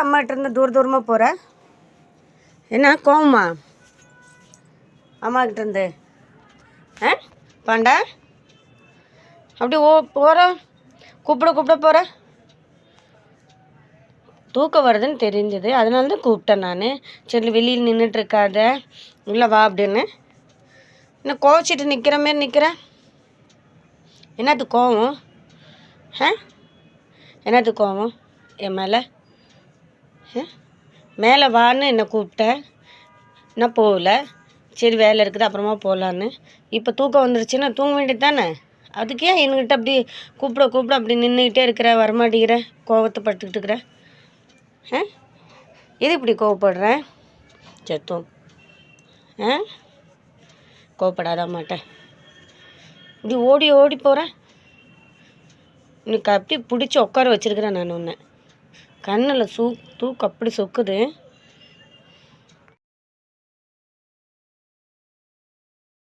அம்மாட்ட இருந்து தூர தூரமாக போகிற என்ன கோவமா? அம்மாக்கிட்ட இருந்து. ஆ? பாண்டா? அப்படி ஓ போகிற கூப்பிட கூப்பிட போகிற தூக்கம் வருதுன்னு தெரிஞ்சது. அதனால தான் கூப்பிட்டேன் நான். சரி வெளியில் நின்றுட்டு இருக்காத. உள்ளே வா அப்படின்னு. என்ன கோச்சிட்டு நிற்கிற மாரி நிற்கிறேன் என்னது கோவம்? ஆ? என்னது கோவம்? என் மேலே? மேலே வான்னு என்னை கூப்பிட்டேன் நான் போகல. சரி வேலை இருக்குது அப்புறமா போகலான்னு இப்போ தூக்கம் வந்துருச்சுன்னா தூங்க வேண்டியது தானே? அதுக்கே என்கிட்ட அப்படி கூப்பிட கூப்பிட அப்படி நின்றுக்கிட்டே இருக்கிற வரமாட்டேங்கிற கோவத்தை பட்டுக்கிட்டு இருக்கிற. ஆ? இது இப்படி கோவப்படுறேன் சரி ஆ? கோவப்படாத மாட்டேன் இப்படி ஓடி ஓடி போகிறேன் இன்னைக்கு அப்படி பிடிச்சி உட்கார வச்சிருக்கிறேன் நான் உன்னை. கண்ணில் சூ தூக்கு அப்படி சொக்குது.